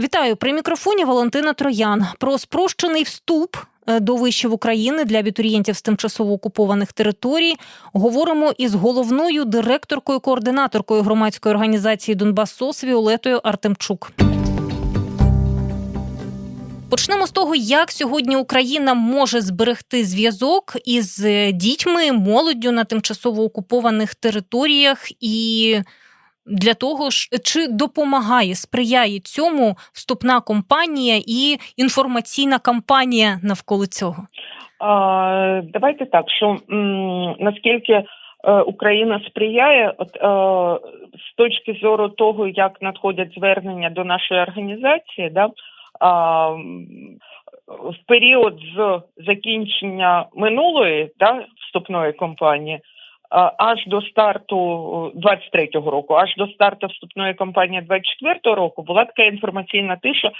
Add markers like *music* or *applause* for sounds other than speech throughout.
Вітаю при мікрофоні Валентина Троян. Про спрощений вступ е, до вишів України для абітурієнтів з тимчасово окупованих територій говоримо із головною директоркою координаторкою громадської організації Донбас СОС Віолетою Артемчук. Почнемо з того, як сьогодні Україна може зберегти зв'язок із е, дітьми, молоддю на тимчасово окупованих територіях і для того ж, чи допомагає, сприяє цьому вступна кампанія і інформаційна кампанія навколо цього? А, давайте так, що м, наскільки е, Україна сприяє, от е, з точки зору того, як надходять звернення до нашої організації, да, а, в період з закінчення минулої да, вступної кампанії. Аж до старту 23-го року, аж до старту вступної кампанії 24-го року була така інформаційна тиша.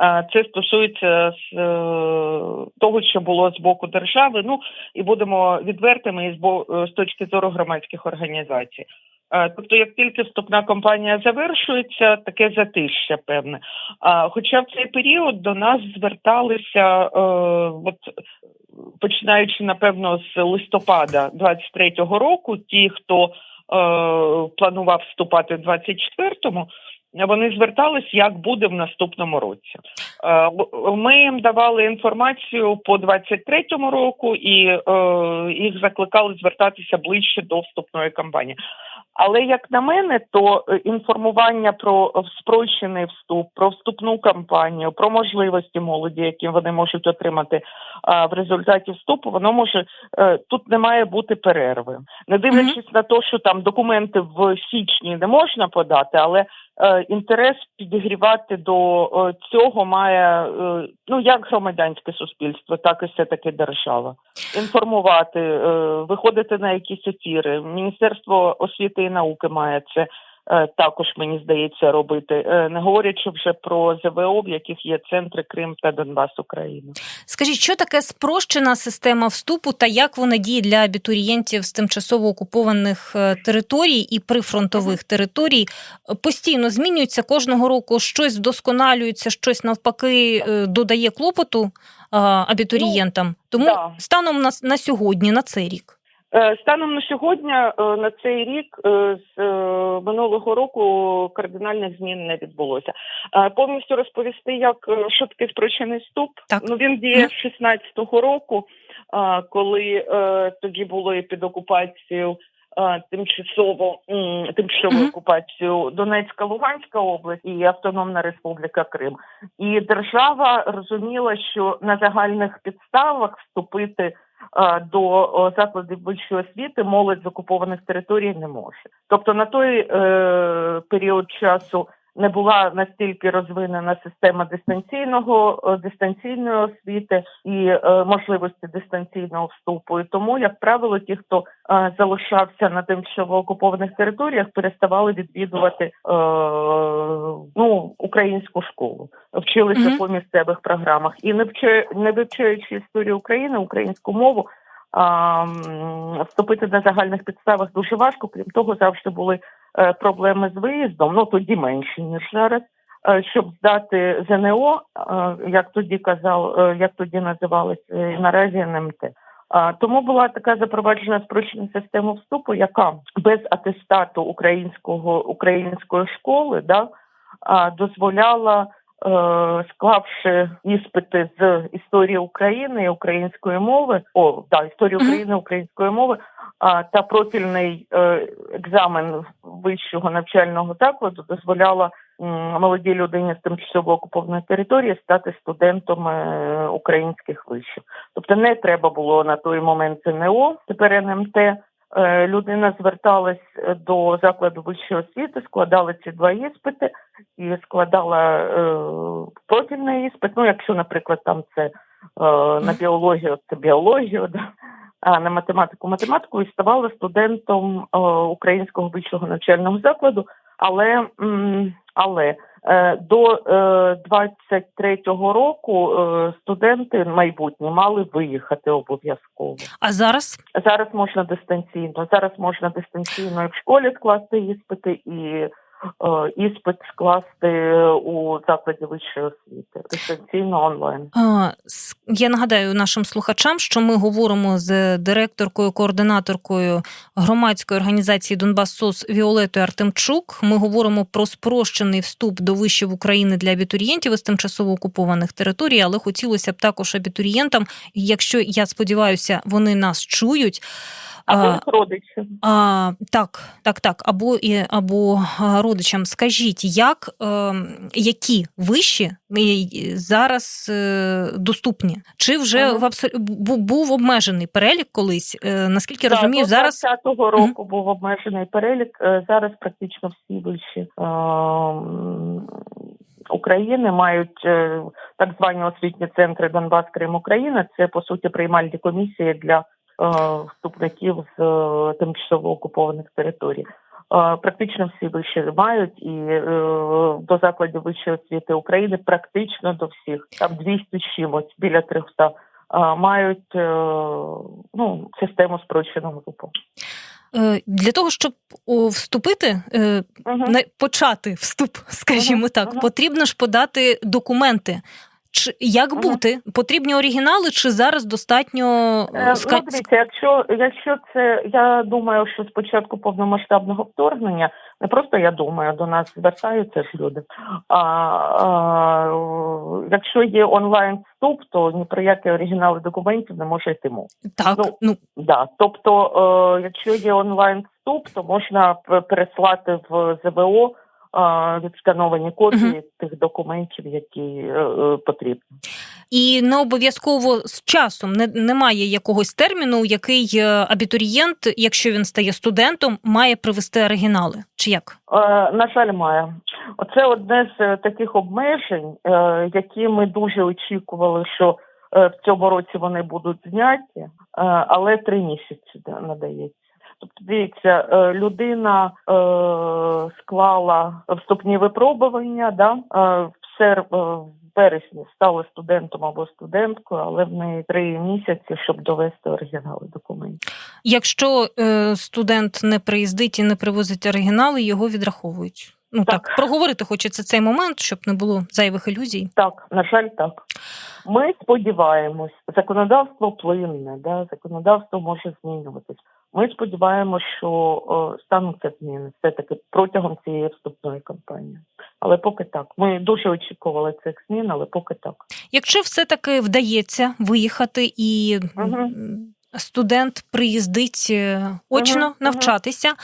Е, Це стосується е, того, що було з боку держави. Ну і будемо відвертими і з е, точки зору громадських організацій. Е, Тобто, як тільки вступна кампанія завершується, таке затища певне. Хоча в цей період до нас зверталися, е, от починаючи напевно з листопада 23-го року, ті, хто е, планував вступати в 24-му, вони звертались, як буде в наступному році. Е, Ми їм давали інформацію по 23-му року і е, їх закликали звертатися ближче до вступної кампанії. Але як на мене, то е, інформування про спрощений вступ, про вступну кампанію, про можливості молоді, які вони можуть отримати а, в результаті вступу, воно може е, тут не має бути перерви, не дивлячись на те, що там документи в січні не можна подати, але е, інтерес підігрівати до е, цього має е, ну як громадянське суспільство, так і все таки держава. Інформувати, е, виходити на якісь ефіри. Міністерство освіти і науки має це. е, Також мені здається робити, Е, не говорячи вже про ЗВО, в яких є центри Крим та Донбас України. Скажіть, що таке спрощена система вступу та як вона діє для абітурієнтів з тимчасово окупованих е, територій і прифронтових територій? Постійно змінюється кожного року, щось вдосконалюється, щось навпаки додає клопоту абітурієнтам. Тому да. станом на, на сьогодні, на цей рік. Е, Станом на сьогодні е, на цей рік е, з минулого року кардинальних змін не відбулося. Повністю розповісти, як що таке спрощений вступ. Так. Ну він діє з 16-го року, коли тоді було під окупацією. Тимчасово тимчасову окупацію Донецька, Луганська область і Автономна Республіка Крим. І держава розуміла, що на загальних підставах вступити до закладів вищої освіти молодь з окупованих територій не може. Тобто на той е, період часу не була настільки розвинена система дистанційного е, дистанційної освіти і е, можливості дистанційного вступу. І тому, як правило, ті, хто е, залишався на тимчасово окупованих територіях, переставали відвідувати е, ну українську школу, вчилися Мгм. по місцевих програмах і не вчи, не вивчаючи історію України, українську мову. Вступити на загальних підставах дуже важко. Крім того, завжди були проблеми з виїздом. Ну тоді менші ніж зараз. Е, Щоб здати ЗНО, е, як тоді казав, е, як тоді називалось е, наразі НМТ. Тому була така запроваджена спрощена система вступу, яка без атестату українського української школи да, дозволяла, е, склавши іспити з історії України і української мови, о, да, історії. України української мови, та профільний е, екзамен вищого навчального закладу дозволяла молодій людині з тимчасово окупованої території стати студентом е, українських вишів. Тобто не треба було на той момент ЗНО, тепер НМТ. Е, Людина зверталась до закладу вищої освіти, складала ці два іспити і складала е, профільний іспит. Ну, якщо, наприклад, там це е, на біологію, це біологію, да, а на математику математику і ставала студентом е, українського вищого навчального закладу. Але, але е, до е, 23-го року е, студенти майбутні мали виїхати обов'язково. А зараз Зараз можна дистанційно. Зараз можна дистанційно і в школі скласти іспити, і іспит скласти у закладі вищої освіти дистанційно онлайн. Я нагадаю нашим слухачам, що ми говоримо з директоркою, координаторкою громадської організації Донбас СОС Віолетою Артемчук. Ми говоримо про спрощений вступ до вишів України для абітурієнтів із тимчасово окупованих територій, але хотілося б також абітурієнтам, якщо я сподіваюся, вони нас чують. Або а, родичі. а, так, так, так. Або і або а, родичам. Скажіть, як е, які виші е, зараз е, доступні? Чи вже Ага. в абсол... був обмежений перелік колись? Е, наскільки Так, розумію, до зараз 20-го року був обмежений перелік. Зараз практично всі вищі е, України мають так звані освітні центри Донбас, Крим, Україна. Це по суті приймальні комісії для вступників з тимчасово окупованих територій. Е, Практично всі вищі мають, і е, до закладів вищої освіти України практично до всіх, там 200 з чимось, біля 300, е, мають е, ну, систему спрощеного групу. е, для того, щоб вступити, Угу. почати вступ, *laughs* скажімо так, ага. потрібно ж подати документи. Чи як бути? Потрібні оригінали, чи зараз достатньо е, Е, ска- Ну, дивіться, якщо, якщо це, я думаю, що спочатку повномасштабного вторгнення, не просто я думаю, до нас звертаються ж люди. А, а якщо є онлайн вступ, то ні про які оригінали документів не може йти мова. так, ну, ну Да. Тобто, е, якщо є онлайн вступ, то можна переслати в ЗВО відскановані копії тих документів, які е, е, потрібні. І не обов'язково з часом не, немає якогось терміну, який е, абітурієнт, якщо він стає студентом, має привести оригінали. Чи як? Е, На жаль, має. Оце одне з таких обмежень, е, які ми дуже очікували, що в цьому році вони будуть зняті, але три місяці надається. Тобто, дивіться, е, людина е, склала вступні випробування, да, е, в сер- е, в вересні стала студентом або студенткою, але в неї три місяці, щоб довести оригінали документів. Якщо е, студент не приїздить і не привозить оригінали, його відраховують. Ну так. Так. проговорити хочеться цей момент, щоб не було зайвих ілюзій. Так, на жаль, так. Ми сподіваємось, законодавство плинне, да, законодавство може змінюватись. Ми сподіваємося, що стануться зміни все-таки протягом цієї вступної кампанії. Але поки так. Ми дуже очікували цих змін, але поки так. Якщо все таки вдається виїхати і Мгм. Студент приїздить е, очно мгм. навчатися, е,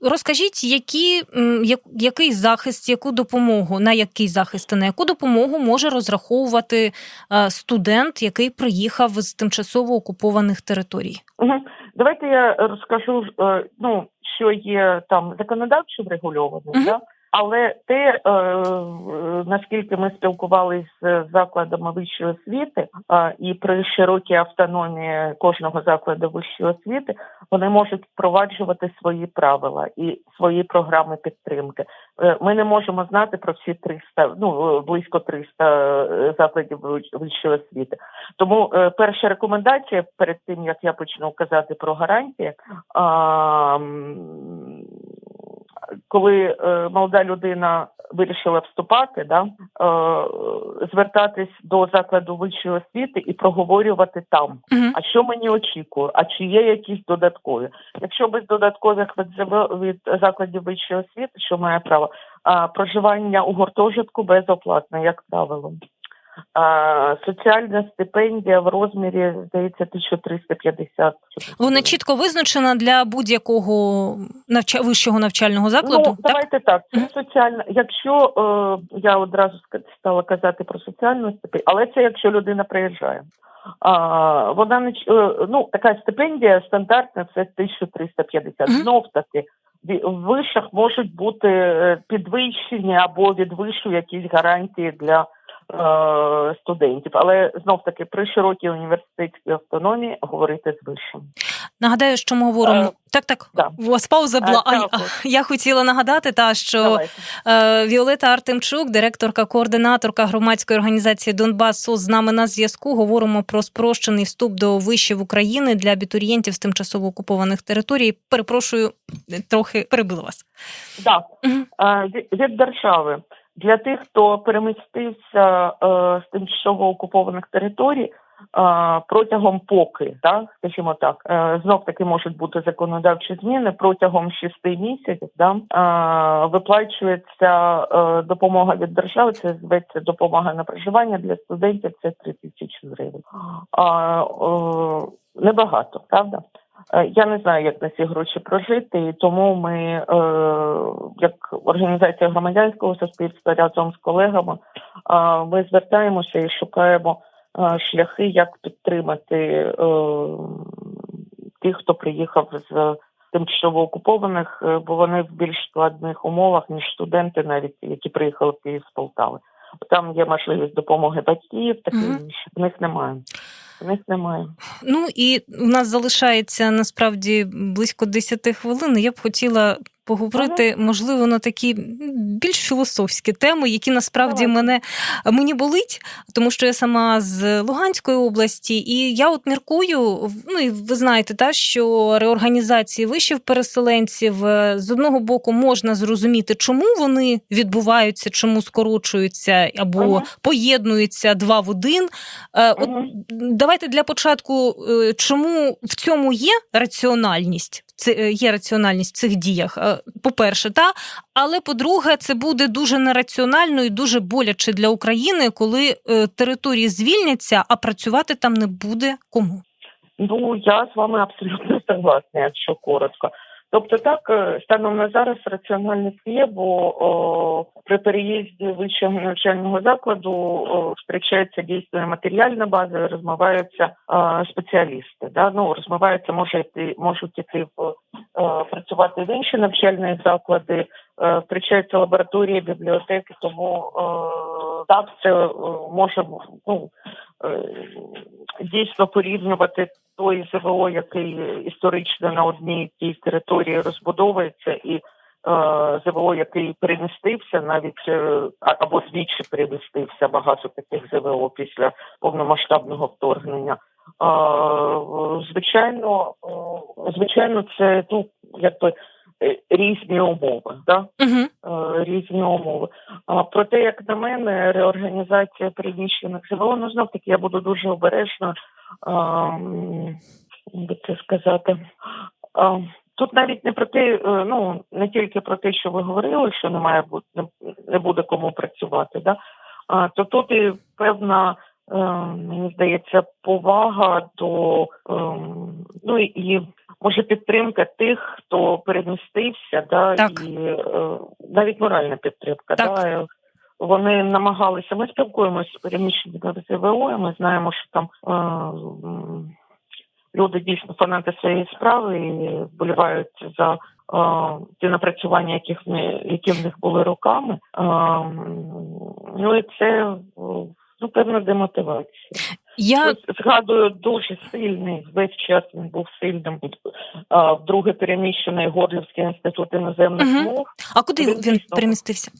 розкажіть, які, як, який захист, яку допомогу, на який захист, на яку допомогу може розраховувати е, студент, який приїхав з тимчасово окупованих територій? Угу. Давайте я розкажу, ну, що є там законодавчо врегульовано, Мгм. да? Але те, е, наскільки ми спілкувалися з закладами вищої освіти, і при широкій автономії кожного закладу вищої освіти, вони можуть впроваджувати свої правила і свої програми підтримки. Е, Ми не можемо знати про всі 300, ну е, близько 300 е, закладів вищої освіти. Тому перша рекомендація перед тим як я почну казати про гарантії, коли е, молода людина вирішила вступати, да, е, звертатись до закладу вищої освіти і проговорювати там. Мгм. А що мені очікує? А чи є якісь додаткові? Якщо без додаткових від, від закладів вищої освіти, що має право, а, проживання у гуртожитку безоплатне, як правило. Соціальна стипендія в розмірі, здається, 1350. Вона чітко визначена для будь-якого навча... вищого навчального закладу. Ну, давайте так. Це соціальна. Якщо е, я одразу стала казати про соціальну стипендію, але це якщо людина приїжджає. А, вона не е, ну така стипендія стандартна, це 1350. Мгм. Знов таки в вишах можуть бути е, підвищені або від вишу якісь гарантії для студентів. Але знов таки при широкій університетській автономії говорити з вишем. Нагадаю, що ми говоримо. Е, так, так, да. у вас пауза була. Е, А, а, я хотіла нагадати, та що Давайте. Е, Віолета Артемчук, директорка, координаторка громадської організації Донбас з нами на зв'язку. Говоримо про спрощений вступ до вишів України для абітурієнтів з тимчасово окупованих територій. Перепрошую, трохи перебила вас. Е, від- від держави для тих, хто перемістився е, з тимчасово окупованих територій. е, Протягом поки, так скажімо так, е, знов таки можуть бути законодавчі зміни протягом шести місяців. Да, е, виплачується е, допомога від держави. Це зветься допомога на проживання для студентів. Це 3 тисячі гривень. А, е, небагато, правда? Е, Я не знаю, як на ці гроші прожити, і тому ми, е, як організація громадянського суспільства, разом з колегами, е, ми звертаємося і шукаємо шляхи, як підтримати е, тих, хто приїхав з тимчасово окупованих, бо вони в більш складних умовах ніж студенти, навіть які приїхали з Полтави. Там є можливість допомоги батьків, таке Мгм. інше. В них немає. В них немає. Ну і у нас залишається насправді близько 10 хвилин. Я б хотіла поговорити, можливо, на такі більш філософські теми, які насправді Давайте. мене мені болить, тому що я сама з Луганської області, і я от міркую. Ну і ви знаєте, та що реорганізації вишів переселенців е, з одного боку можна зрозуміти, чому вони відбуваються, чому скорочуються або Ага. поєднуються два в один. Е, От давайте для початку, е, чому в цьому є раціональність? Це є раціональність в цих діях. Е, По-перше, та але по-друге, це буде дуже нераціонально і дуже боляче для України, коли е, території звільняться, а працювати там не буде кому. Ну я з вами абсолютно *laughs* согласна, якщо коротко. Тобто, так е, станом на зараз раціональність є, бо о, при переїзді вищого навчального закладу о, втрачається дійсно матеріальна база, розмиваються е, спеціалісти. Да? Ну розмиваються, може йти, можуть іти в е, працювати в інші навчальні заклади, е, втрачаються лабораторії, бібліотеки, тому е, так це е, може ну, е, дійсно порівнювати той ЗВО, який історично на одній тій території розбудовується, і е, ЗВО, який перемістився, навіть е, або двічі перемістився багато таких ЗВО після повномасштабного вторгнення. Е, звичайно, е, звичайно, це ну якби е, різні умови, да? Угу. е, різні умови. А проте, як на мене, реорганізація переміщених ну знов таки я буду дуже обережно ем, би це сказати. А, Тут навіть не про те, е, ну не тільки про те, що ви говорили, що не має бути не, буде кому працювати, да? а, то тут і певна, е, мені здається, повага до ем, ну і може підтримка тих, хто перемістився, да, Так. і е, навіть моральна підтримка. Так. Да, вони намагалися. Ми спілкуємося з переміщеними ЗВО, ми знаємо, що там е, люди дійсно фанати своєї справи і вболівають за е, ті напрацювання, яких не- які в них були роками. Е, ну і це е, ну, певна демотивація. Я Ось Згадую дуже сильний весь час він був сильним. А, Вдруге переміщений Горлівський інститут іноземних Мгм. мов. а куди Він він перемістився?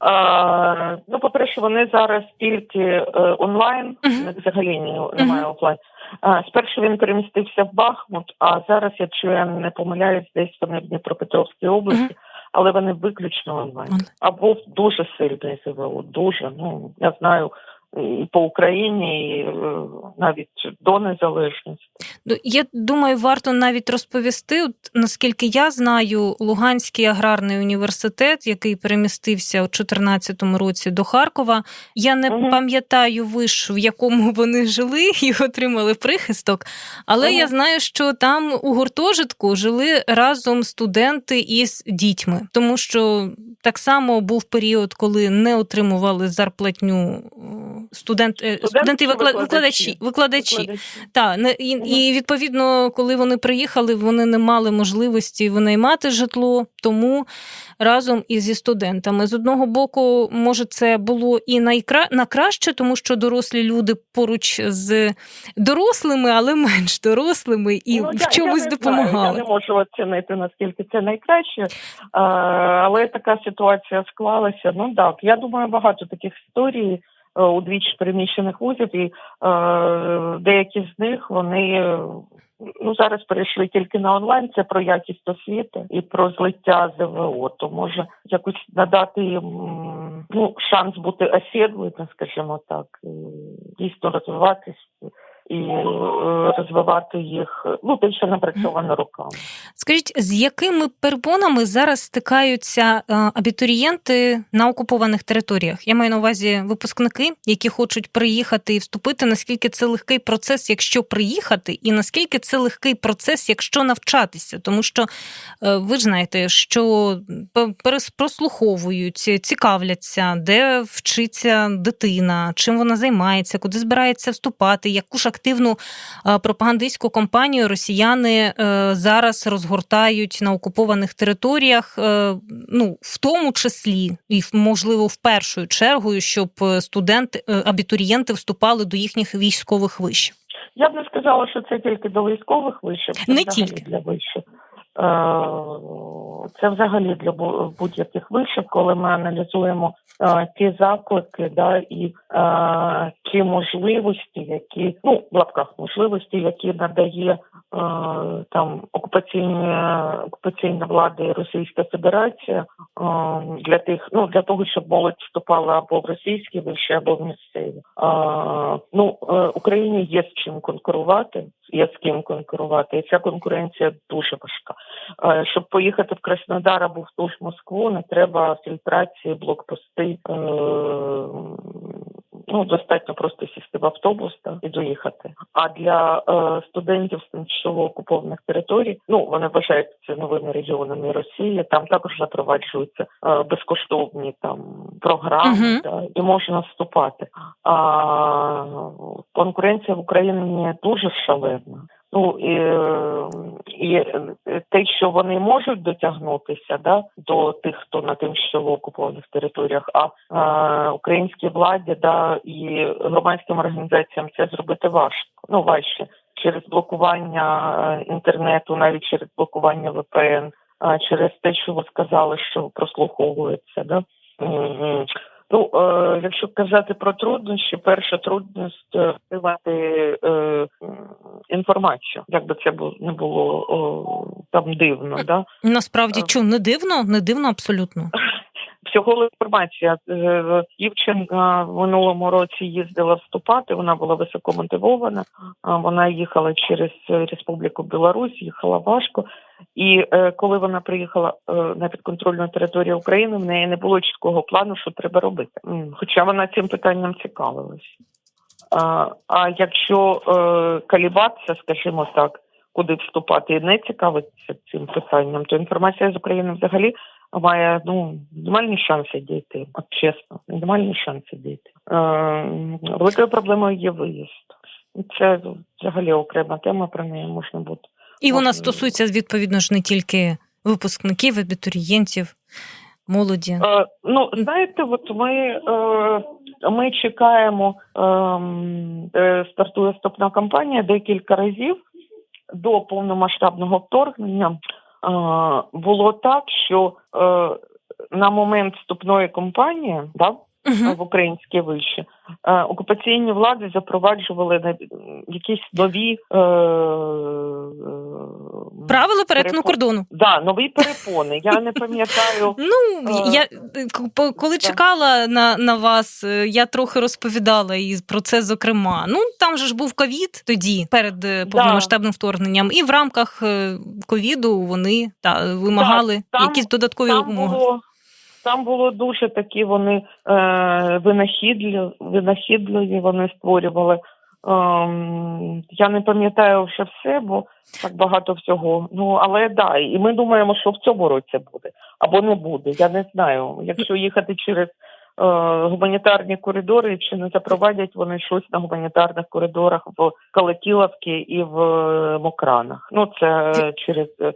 А, ну, по-перше, вони зараз тільки е, онлайн, Мгм. взагалі ні- немає офлайн. А, спершу він перемістився в Бахмут, а зараз, якщо я не помиляюсь, десь вони в Дніпропетровській області, але вони виключно онлайн. Онлайн. А був дуже сильний ЗВО, дуже. Ну я знаю по Україні, е, навіть до незалежності. Ну, Я думаю, варто навіть розповісти, от, наскільки я знаю, Луганський аграрний університет, який перемістився у 2014 році до Харкова. Я не Мгм. пам'ятаю виш, в якому вони жили *laughs* і отримали прихисток. Але Мгм. я знаю, що там у гуртожитку жили разом студенти із дітьми, тому що так само був період, коли не отримували зарплатню о, студент, е, студенти викладачі. викладачі. Викладачі. Так, не- і, Мгм. і відповідно, коли вони приїхали, вони не мали можливості винаймати житло, тому разом із зі студентами. З одного боку, може, це було і найкра... на краще, тому що дорослі люди поруч з дорослими, але менш дорослими, і Ну, в я- чомусь я не допомагали. Знаю, я не можу оцінити, наскільки це найкраще, але така ситуація склалася. Ну так, я думаю, багато таких історій е, у двічі переміщених вузів, і е, деякі з них вони ну зараз перейшли тільки на онлайн. Це про якість освіти і про злиття ЗВО. То може якось надати їм ну шанс бути осідлими, скажімо так, дійсно розвиватись і е, розвивати їх ну більше напрацьовано руками. Скажіть, з якими перепонами зараз стикаються е, абітурієнти на окупованих територіях? Я маю на увазі випускники, які хочуть приїхати і вступити. Наскільки це легкий процес, якщо приїхати, і наскільки це легкий процес, якщо навчатися? Тому що е, ви ж знаєте, що прослуховують, цікавляться, де вчиться дитина, чим вона займається, куди збирається вступати, яку ж активну е, пропагандистську кампанію росіяни е, зараз розгортають на окупованих територіях, е, ну в тому числі і можливо в першу чергу, щоб студенти абітурієнти вступали до їхніх військових вишів. Я б не сказала, що це тільки до військових вишів, Не тільки. для вишів. Е, Це взагалі для бу- будь-яких вишів, коли ми аналізуємо е, ті заклики, да, і е, ті можливості, які ну в лапках можливості, які надає е, там окупаційна окупаційна влада Російська Федерація е, для тих, ну для того, щоб молодь вступала або в російські виші, або в місцеві. Е, ну е, Україні є з чим конкурувати, є з ким конкурувати, і ця конкуренція дуже важка. Е, Щоб поїхати в Краснодар або в ту ж Москву, не треба фільтрації, блокпости. Е, Ну, достатньо просто сісти в автобус та, і доїхати. А для е, студентів з тимчасово окупованих територій, ну вони вважаються новими регіонами Росії. Там також запроваджуються е, безкоштовні там програми, Мгм. да, і можна вступати. А конкуренція в Україні дуже шалена. Ну і, і те, що вони можуть дотягнутися да, до тих, хто на тимчасово окупованих територіях, а е, українській владі да, і громадським організаціям це зробити важко. Ну важче через блокування е, інтернету, навіть через блокування VPN, а через те, що ви сказали, що прослуховується. Да? Ну, е, якщо казати про труднощі, перша трудність е, е, інформацію, як би це не було о, там дивно, да? Насправді, Е. чу, не дивно, не дивно абсолютно. *laughs* Всього інформація. Е, Дівчинка в минулому році їздила вступати. Вона була високомотивована. Вона їхала через е, Республіку Білорусь, їхала важко. І е, коли вона приїхала е, на підконтрольну територію України, в неї не було чіткого плану, що треба робити. Хоча вона цим питанням цікавилась. А, якщо е, калібатися, скажімо так, куди вступати і не цікавитися цим питанням, то інформація з України взагалі має ну мінімальні шанси дійти. От чесно, мінімальні шанси дійти. Е, великою проблемою є виїзд. Це взагалі окрема тема, про неї можна буде. І вона стосується відповідно ж не тільки випускників, абітурієнтів, молоді. Е, ну, знаєте, от ми, е, ми чекаємо, ем, е, стартує вступна кампанія декілька разів до повномасштабного вторгнення. Було так, що е, на момент вступної кампанії, да, в українські виші. Е, окупаційні влади запроваджували якісь нові е, Правила перетину перепон- кордону. Да, нові перепони. Я не пам'ятаю. *laughs* Ну, Е, я коли да. чекала на, на вас, е, я трохи розповідала і про це, зокрема. Ну, там же ж був ковід тоді, перед е, повномасштабним вторгненням, і в рамках ковіду вони та, вимагали там- якісь додаткові Там умови. було, там було дуже такі вони е, винахідливі, винахідливі вони створювали. Ем, я не пам'ятаю вже все, бо так багато всього. Ну але да, і ми думаємо, що в цьому році буде або не буде. Я не знаю. Якщо їхати через гуманітарні коридори, чи не запровадять вони щось на гуманітарних коридорах в Калатіловці і в е, Мокранах. Ну це е, через е,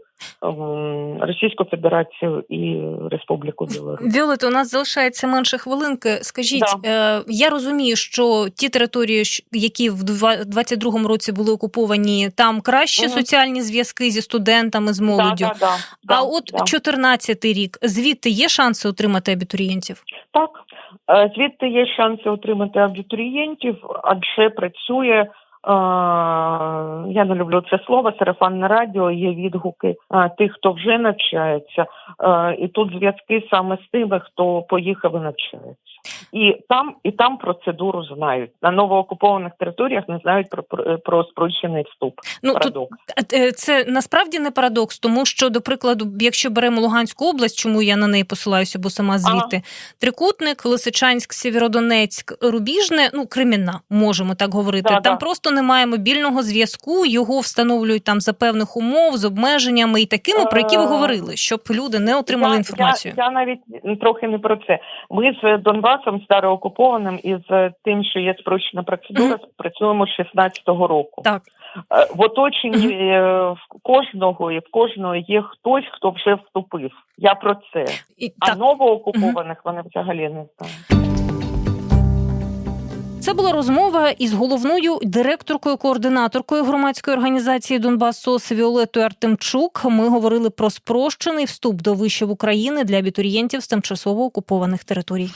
Російську Федерацію і Республіку Білорусь. Віолетто, у нас залишається менше хвилинки. Скажіть, е, я розумію, що ті території, які в два- 22-му році були окуповані, там кращі Мгм. соціальні зв'язки зі студентами, з молоддю. Да, да, да, а да, от да. 14-й рік, звідти є шанси отримати абітурієнтів? Так, Е, звідти є шанси отримати абітурієнтів, адже працює. Я не люблю це слово, сарафанне радіо, є відгуки тих, хто вже навчається, і тут зв'язки саме з тими, хто поїхав і навчається. І там, і там процедуру знають. На новоокупованих територіях не знають про, про, про спрощений вступ. Ну Парадокс. Е, Це насправді не парадокс, тому що, до прикладу, якщо беремо Луганську область, чому я на неї посилаюся, бо сама звідти трикутник, Лисичанськ, Сєвєродонецьк, Рубіжне, ну Кремінна, можемо так говорити. Да, там да. просто немає мобільного зв'язку, його встановлюють там за певних умов з обмеженнями і такими, про які ви Е, говорили, щоб люди не отримали я, інформацію. Я, я навіть трохи не про це. Ми з Донбасом староокупованим і з тим, що є спрощена процедура, працюємо з 16-го року. Так. Е, В оточенні е, в кожного і в кожного є хтось, хто вже вступив. Я про це. І, А так, новоокупованих вони взагалі не знають. Це була розмова із головною директоркою координаторкою громадської організації Донбас СОС Віолетою Артемчук. Ми говорили про спрощений вступ до вишів України для абітурієнтів з тимчасово окупованих територій.